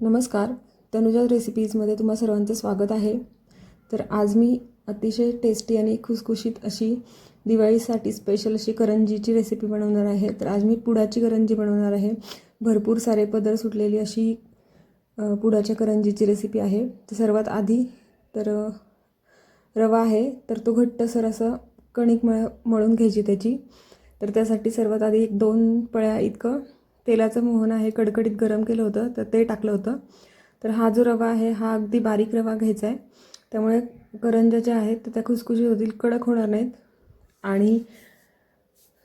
नमस्कार. तनुजा रेसिपीजमध्ये तुम्हा सर्वांचं स्वागत आहे. तर आज मी अतिशय टेस्टी आणि खुसखुशीत अशी दिवाळीसाठी स्पेशल अशी करंजीची रेसिपी बनवणार आहे. तर आज मी पुडाची करंजी बनवणार आहे. भरपूर सारे पदर सुटलेली अशी पुडाच्या करंजीची रेसिपी आहे. तर सर्वात आधी तर रवा आहे. तर तो घट्टसर असं कणिक मळ मळून घ्यायची त्याची. तर त्यासाठी सर्वात आधी एक दोन पळ्या इतकं तेलाचं मोहन आहे कडकडीत गरम केलं होतं तर ते टाकलं होतं. तर हा जो रवा आहे हा अगदी बारीक रवा घ्यायचा आहे. त्यामुळे करंज्या ज्या आहेत तर त्या खुसखुशीत होतील कडक होणार नाहीत. आणि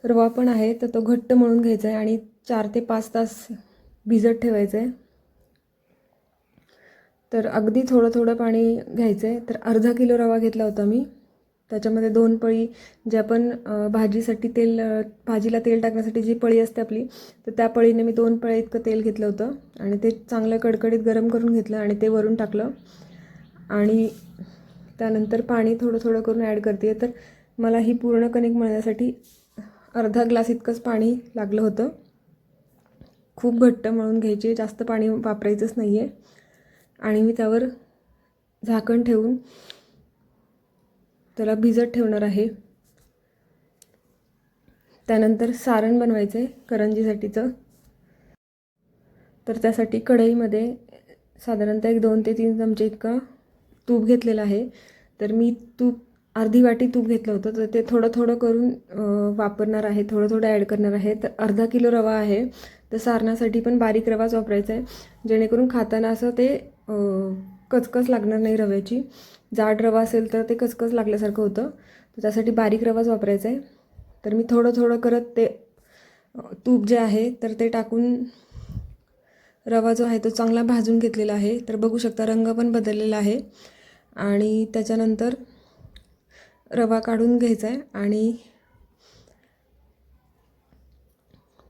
रवा पण आहे तर तो घट्ट मळून घ्यायचा आहे आणि चार ते पाच तास भिजत ठेवायचं आहे. तर अगदी थोडं थोडं पाणी घ्यायचं आहे. तर अर्धा किलो रवा घेतला होता मी. त्याच्यामध्ये दोन पळी जे आपण भाजीसाठी तेल भाजीला तेल टाकण्यासाठी जी पळी असते आपली तर त्या पळीने मी दोन पळ्या इतकं तेल घेतलं होतं आणि ते चांगलं कडकडीत गरम करून घेतलं आणि ते वरून टाकलं. आणि त्यानंतर पाणी थोडं थोडं करून ॲड करते. तर मला ही पूर्ण कणिक मळण्यासाठी अर्धा ग्लास इतकंच पाणी लागलं होतं. खूप घट्ट मळून घ्यायची जास्त पाणी वापरायचंच नाही आहे आणि मी त्यावर झाकण ठेवून त्याला भिजत ठेवणार आहे. त्यानंतर सारण बनवायचं आहे करंजीसाठीचं. तर त्यासाठी कढईमध्ये साधारणतः एक दोन ते तीन चमचे इतकं तूप घेतलेलं आहे. तर मी तूप अर्धी वाटी तूप घेतलं होतं. तर ते थोडं थोडं करून वापरणार आहे. थोडं थोडं ॲड करणार आहे. तर अर्धा किलो रवा आहे. तर सारणासाठी पण बारीक रवाच वापरायचा आहे. जेणेकरून खाताना असं ते कचकच लागणार नाही रव्याची. जाड रवा असेल तर ते कचकच लागल्यासारखं होतं. तर त्यासाठी बारीक रवाच वापरायचा आहे. तर मी थोडं थोडं करत ते तूप जे आहे तर ते टाकून रवा जो आहे तो चांगला भाजून घेतलेला आहे. तर बघू शकता रंग पण बदललेला आहे. आणि त्याच्यानंतर रवा काढून घ्यायचा आहे. आणि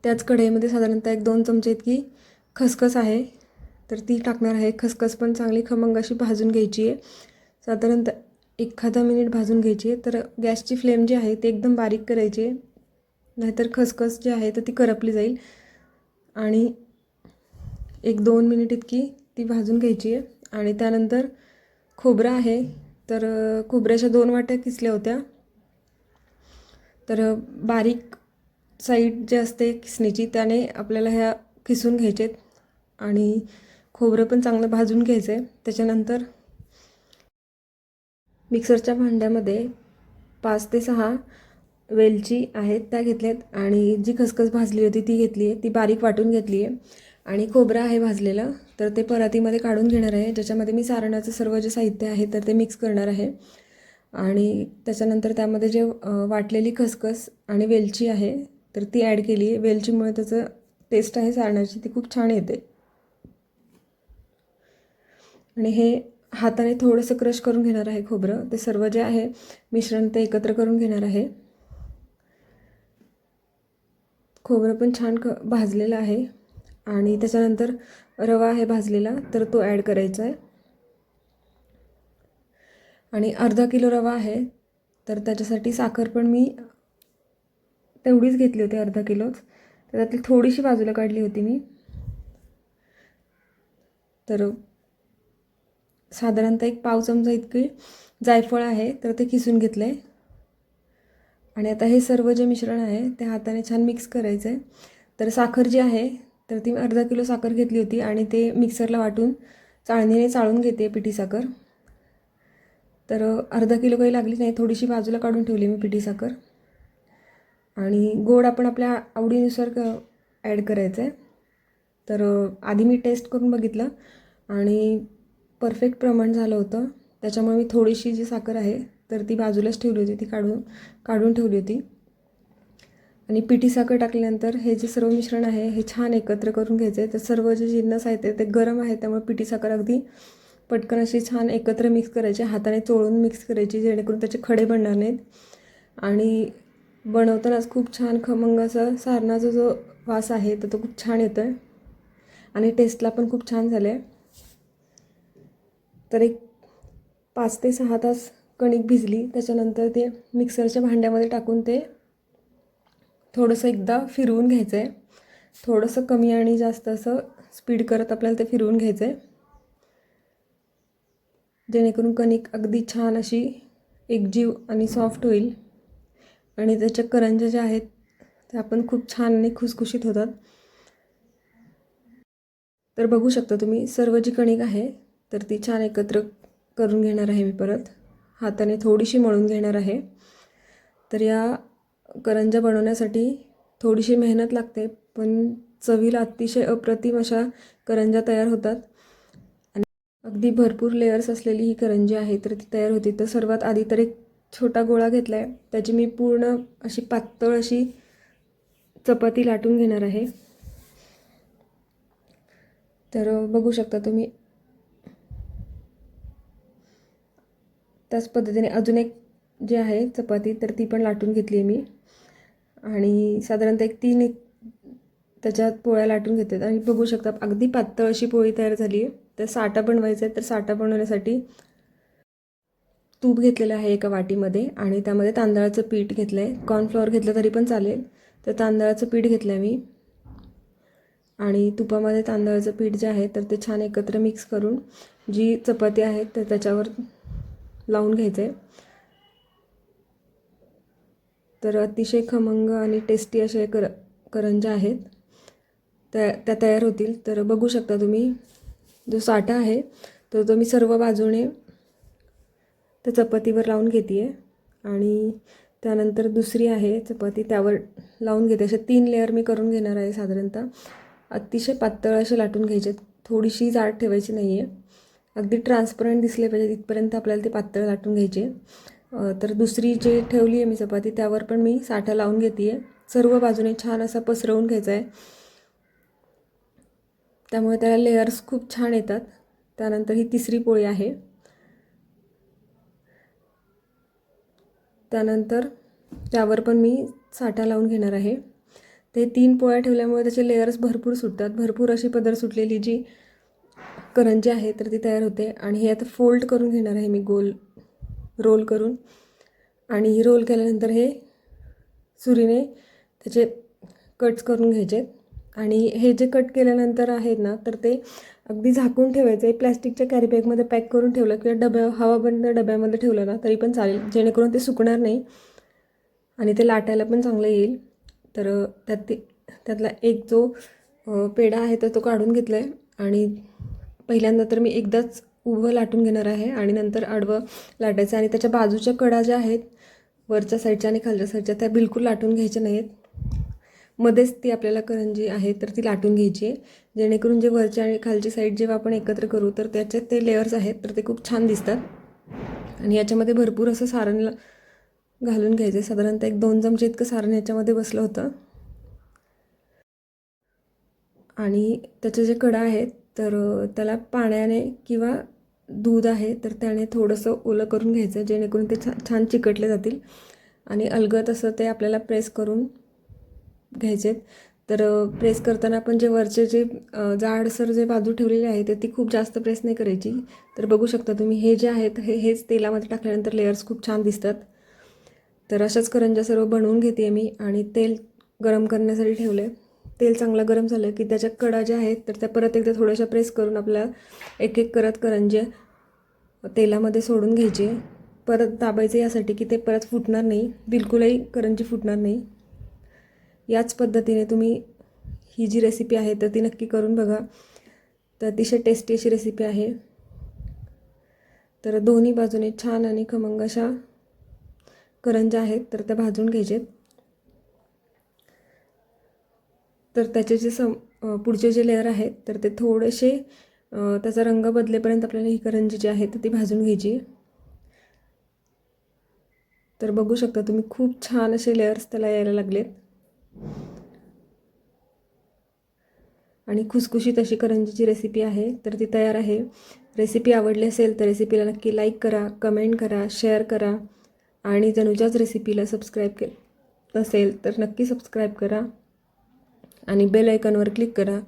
त्याच कढईमध्ये साधारणतः एक दोन चमचे इतकी खसखस आहे. तर ती टाकणार आहे. खसखस पण चांगली खमंग अशी भाजून घ्यायची आहे. साधारणतः एखादा मिनिट भाजून घ्यायची आहे तर गॅसची फ्लेम जी आहे ती एकदम बारीक करायची आहे नाहीतर खसखस जी आहे तर ती करपली जाईल. आणि एक दोन मिनिट इतकी ती भाजून घ्यायची आहे. आणि त्यानंतर खोबरं आहे तर खोबऱ्याच्या दोन वाट्या किसल्या होत्या. तर बारीक साईड जे असते किसणीची त्याने आपल्याला ह्या किसून घ्यायचे आहेत आणि खोबरं पण चांगलं भाजून घ्यायचं आहे त्याच्यानंतर मिक्सरच्या भांड्यामध्ये पाच ते सहा वेलची आहेत त्या घेतल्यात. आणि जी खसखस भाजली होती ती घेतली आहे ती बारीक वाटून घेतली आहे आणि खोबरं आहे भाजलेलं. तर ते परातीमध्ये काढून घेणार आहे. ज्याच्यामध्ये मी सारणाचं सर्व जे साहित्य आहे तर ते मिक्स करणार आहे. आणि त्याच्यानंतर त्यामध्ये जे वाटलेली खसखस आणि वेलची आहे तर ती ॲड केली आहे. वेलचीमुळे त्याचं टेस्ट आहे सारणाची. ती खूप छान येते. आणि हे हाताने थोडंसं क्रश करून घेणार आहे खोबरं. ते सर्व जे आहे मिश्रण ते एकत्र करून घेणार आहे. खोबरं पण छान क भाजलेलं आहे. आणि त्याच्यानंतर रवा आहे भाजलेला तर तो ॲड करायचा आहे. आणि अर्धा किलो रवा आहे तर त्याच्यासाठी साखर पण मी तेवढीच घेतली होती अर्धा किलोच. तर त्यातली थोडीशी बाजूला काढली होती मी. तर साधारणतः एक पाव चमचा इतकी जायफळ आहे तर ते किसून घेतलं आहे आणि आता हे सर्व जे मिश्रण आहे ते हाताने छान मिक्स करायचं आहे तर साखर जी आहे तर ती अर्धा किलो साखर घेतली होती आणि ते मिक्सरला वाटून चाळणीने चाळून घेते पिठी साखर. तर अर्धा किलो काही लागली नाही थोडीशी बाजूला काढून ठेवली मी पिठी साखर. आणि गोड आपण आपल्या आवडीनुसार क ॲड करायचं आहे तर आधी मी टेस्ट करून बघितलं आणि परफेक्ट प्रमाण झालं होतं. त्याच्यामुळे मी थोडीशी जी साखर आहे तर ती बाजूलाच ठेवली होती. ती काढून काढून ठेवली होती. आणि पिठी साखर टाकल्यानंतर हे जे सर्व मिश्रण आहे हे छान एकत्र करून घ्यायचं. आहे तर सर्व जे जिन्नस आहेत ते- ते गरम आहे त्यामुळे पिठी साखर अगदी पटकन अशी छान एकत्र मिक्स करायची. हाताने चोळून मिक्स करायची जेणेकरून त्याचे खडे बनणार नाहीत. आणि बनवतानाच खूप छान खमंग असं सारणाचा जो वास आहे तर तो खूप छान येतो आहे आणि टेस्टला पण खूप छान झालं आहे तर एक पाच ते सहा तास कणिक भिजली त्याच्यानंतर ते मिक्सरच्या भांड्यामध्ये टाकून ते थोडंसं एकदा फिरवून घ्यायचं आहे थोडंसं कमी आणि जास्त असं स्पीड करत आपल्याला ते फिरवून घ्यायचं आहे जेणेकरून कणिक अगदी छान अशी एकजीव आणि सॉफ्ट होईल. आणि त्याच्या करंज्या ज्या आहेत त्या पण खूप छान आणि खुसखुशीत होतात. तर बघू शकता तुम्ही सर्व जी कणिक आहे तर ती छान एकत्र करून घेणार आहे मी परत. हाताने थोडीशी मळून घेणार आहे. तर या करंज्या बनवण्यासाठी थोडीशी मेहनत लागते पण चवीला अतिशय अप्रतिम अशा करंज्या तयार होतात. आणि अगदी भरपूर लेयर्स असलेली ही करंजी आहे तर ती तयार होती. तर सर्वात आधी तर एक छोटा गोळा घेतला आहे त्याची मी पूर्ण अशी पातळ अशी चपाती लाटून घेणार आहे. तर बघू शकता तुम्ही त्याच पद्धतीने अजून एक जे आहे चपाती तर ती पण लाटून घेतली आहे मी. आणि साधारणतः एक तीन एक त्याच्यात पोळ्या लाटून घेतात. आणि बघू शकता अगदी पातळ अशी पोळी तयार झाली आहे. तर साठा बनवायचा आहे तर साठा बनवण्यासाठी तूप घेतलेलं आहे एका वाटीमध्ये आणि त्यामध्ये तांदळाचं पीठ घेतलं आहे कॉर्नफ्लॉवर घेतलं तरी पण चालेल. तर तांदळाचं पीठ घेतलं आहे मी. आणि तुपामध्ये तांदळाचं पीठ जे आहे तर ते छान एकत्र मिक्स करून जी चपाती आहे तर त्याच्यावर लावून घ्यायचं आहे तर अतिशय खमंग आणि टेस्टी असे कर करंजा आहेत. त्या त्या तयार होतील. तर बघू शकता तुम्ही जो साठा आहे तर तो मी सर्व बाजूने त्या चपातीवर लावून घेते आहे आणि त्यानंतर दुसरी आहे चपाती त्यावर लावून घेते. असे तीन लेअर मी करून घेणार आहे साधारणतः. अतिशय पातळ असे लाटून घ्यायचे थोडीशी जाड ठेवायची नाही आहे अगदी ट्रान्सपरंट दिसले पाहिजे तिथपर्यंत आपल्याला ते पातळ लाटून घ्यायचे. तर दुसरी जे ठेवली आहे मी चपाती त्यावर पण मी साठा लावून घेते आहे सर्व बाजूने छान असा पसरवून घ्यायचा आहे त्यामुळे त्याला लेयर्स खूप छान येतात. त्यानंतर ही तिसरी पोळी आहे. त्यानंतर त्यावर पण मी साठा लावून घेणार आहे. ते तीन पोळ्या ठेवल्यामुळे त्याचे लेयर्स भरपूर सुटतात. भरपूर अशी पदर सुटलेली जी करंजी आहे तर ती तयार होते. आणि हे आता फोल्ड करून घेणार आहे मी गोल रोल करून. आणि रोल केल्यानंतर हे सुरीने त्याचे कट्स करून घ्यायचे. आणि हे जे कट केल्यानंतर आहेत ना तर ते अगदी झाकून ठेवायचे. प्लॅस्टिकच्या कॅरीबॅगमध्ये पॅक करून ठेवलं किंवा डब्या हवाबंद डब्यामध्ये ठेवलं ना तरी पण चालेल. जेणेकरून ते सुकणार नाही आणि ते लाटायला पण चांगलं येईल. तर त्यात ते त्यातला एक जो पेढा आहे तर तो काढून घेतला आहे आणि पहिल्यांदा तर मी एकदाच उभं लाटून घेणार आहे आणि नंतर आडवं लाटायचं आणि त्याच्या बाजूच्या कडा ज्या आहेत वरच्या साईडच्या आणि खालच्या साईडच्या त्या बिलकुल लाटून घ्यायच्या नाहीत मध्येच ती आपल्याला करंजी आहे तर ती लाटून घ्यायची आहे. जेणेकरून जे वरची आणि खालची साईड जेव्हा आपण एकत्र करू तर त्याचे ते लेअर्स आहेत तर ते खूप छान दिसतात. आणि याच्यामध्ये भरपूर असं सारण घालून घ्यायचं साधारणतः एक दोन चमचे इतकं सारण याच्यामध्ये बसलं होतं. आणि त्याचे जे कडा आहेत तर त्याला पाण्याने किंवा दूध आहे तर त्याने थोडंसं ओलं करून घ्यायचं जेणेकरून ते छा छान चिकटले जातील. आणि अलगत असं ते आपल्याला प्रेस करून घ्यायचे तर प्रेस करताना आपण जे वरचे जे जाडसर जे बाजू ठेवलेली आहे तर ती खूप जास्त प्रेस नाही करायची. तर बघू शकता तुम्ही हे जे आहेत हे हेच तेलामध्ये टाकल्यानंतर लेयर्स खूप छान दिसतात. तर अशाच करंजा सर्व बनवून घेते मी आणि तेल गरम करण्यासाठी ठेवले तेल चांगलं गरम झालं की त्याच्या कडा ज्या आहेत तर त्या परत एकदा थोड्याशा प्रेस करून आपल्या एक एक करत करंजे तेलामध्ये सोडून घ्यायचे. परत दाबायचे यासाठी की ते परत फुटणार नाही. बिलकुलही करंजी फुटणार नाही. याच पद्धतीने तुम्ही ही जी रेसिपी आहे तर ती नक्की करून बघा. तर अतिशय टेस्टी अशी रेसिपी आहे. तर दोन्ही बाजूने छान आणि खमंग अशा करंजा आहेत तर त्या भाजून घ्यायचेत. तर त्याचे जे सम पुढचे जे लेअर आहेत तर ते थोडेसे त्याचा रंग बदलेपर्यंत आपल्याला ही करंजी जी आहे तर ती भाजून घ्यायची. तर बघू शकता तुम्ही खूप छान असे लेअर्स त्याला यायला लागलेत. आणि खुसखुशीत अशी करंजीची रेसिपी आहे तर ती तयार आहे. रेसिपी आवडली असेल तर रेसिपीला नक्की लाईक करा कमेंट करा शेअर करा. आणि जनुजाच रेसिपीला सबस्क्राईब के असेल तर नक्की सबस्क्राईब करा. आणि बेल आयकॉनवर क्लिक करा.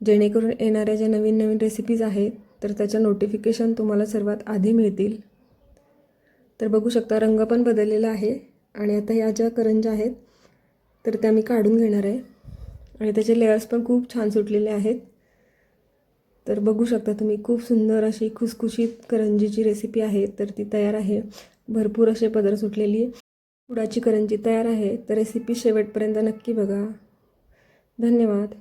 जेणेकरून येणाऱ्या ज्या नवीन नवीन रेसिपीज आहेत तर त्याच्या नोटिफिकेशन तुम्हाला सर्वात आधी मिळतील. तर बघू शकता रंग पण बदललेला आहे. आणि आता ह्या ज्या करंजा आहेत तर त्या मी काढून घेणार आहे. आणि त्याचे लेअर्स पण खूप छान सुटलेले आहेत. तर बघू शकता तुम्ही खूप सुंदर अशी खुसखुशीत करंजीची रेसिपी आहे तर ती तयार आहे. भरपूर असे पदर सुटलेली. गुडाची करंजी तयार आहे. तर रेसिपी शेवटपर्यंत नक्की बघा. धन्यवाद.